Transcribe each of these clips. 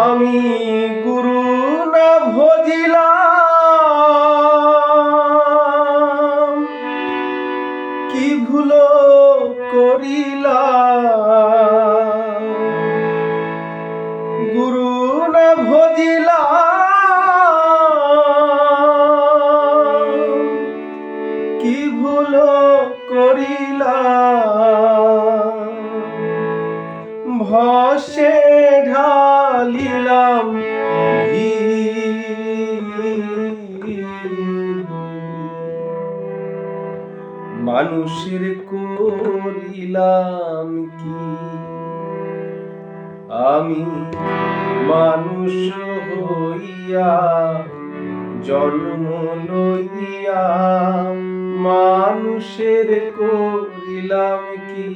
আমি গুরু না ভজিলাম। কি ভুল করিলাম ভসে ঢালিলাম। মানুষের করিলাম কি আমি মানুষ হইয়া জন্ম লইয়া মানুষের করিলাম কি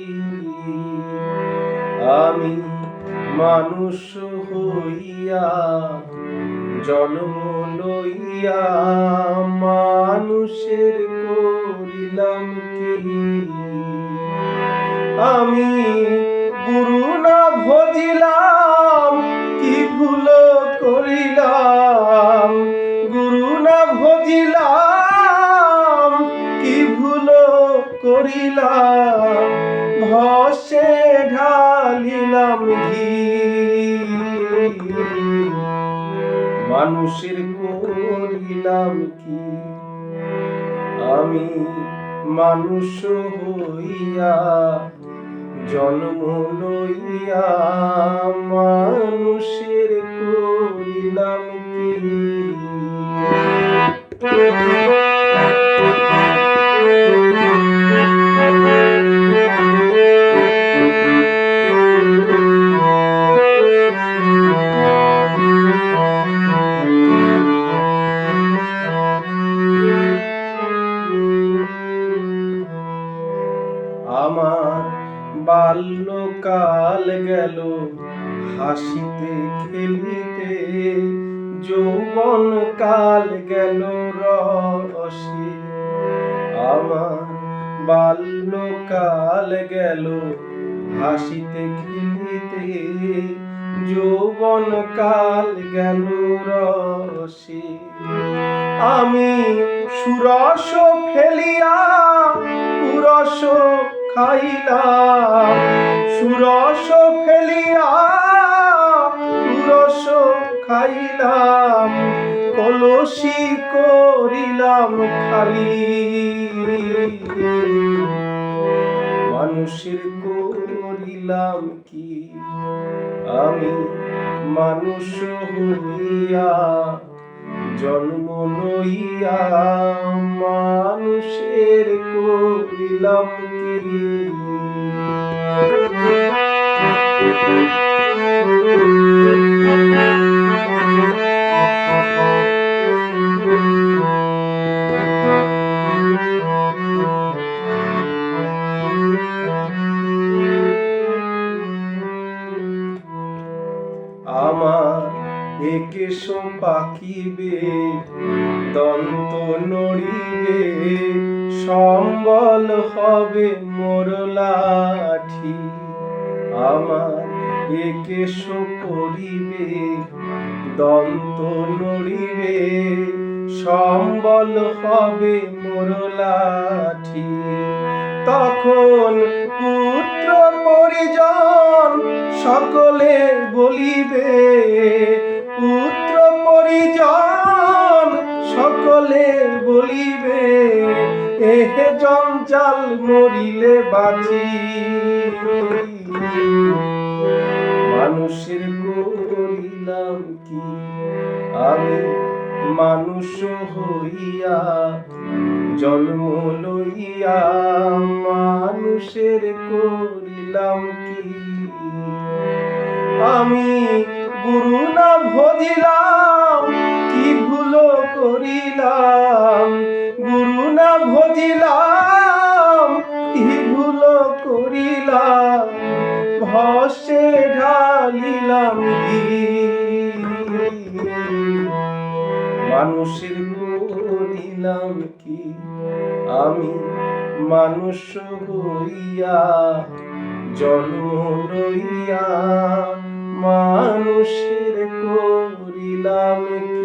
আমি মানুষ হইয়া, জন্ম লইয়া মানুষের করিলাম কি? আমি গুরু না ভজিলাম, কি ভুল করিলাম? গুরু না ভজিলাম, কি ভুল করিলাম? ভসে ঢালিলাম ঘি মানুষের করিলাম কি? আমি মানুষ হইয়া জন্ম লইয়া মানুষের করিলাম কি? হাসিতে, খেলিতে যৌবন কাল গেল রসে আমার বাল্যকাল গেল হাসিতে, খেলিতে যৌবন কাল গেল রসে আমি সুরস ফেলিয়া পুরস খাইলাম সুরস ফেলিয়া পুরস খাইলাম, কলসি করিলাম খালি। মানুষের করিলাম কি? আমি মানুষ হইয়া জন্ম লইয়া মানুষের করিলাম আমার একেশ পাকিবে দন্ত নড়িবে সম্বল হবে মোর লাঠি। আমার একেশ করিবে দন্ত নড়িবে সম্বল হবে মোর লাঠি। তখন পুত্র পরিজন সকলে বলিবে মরিলে বাঁচি। মানুষের করিলাম কি? আমি মানুষ হইয়া জন্ম লইয়া মানুষের করিলাম কি? আমি গুরু না ভজিলাম, কি ভুল করিলাম? গুরু না ভজিলাম মানুষের করিলাম কি? আমি মানুষ হইয়া জন্ম লইয়া মানুষের করিলাম কি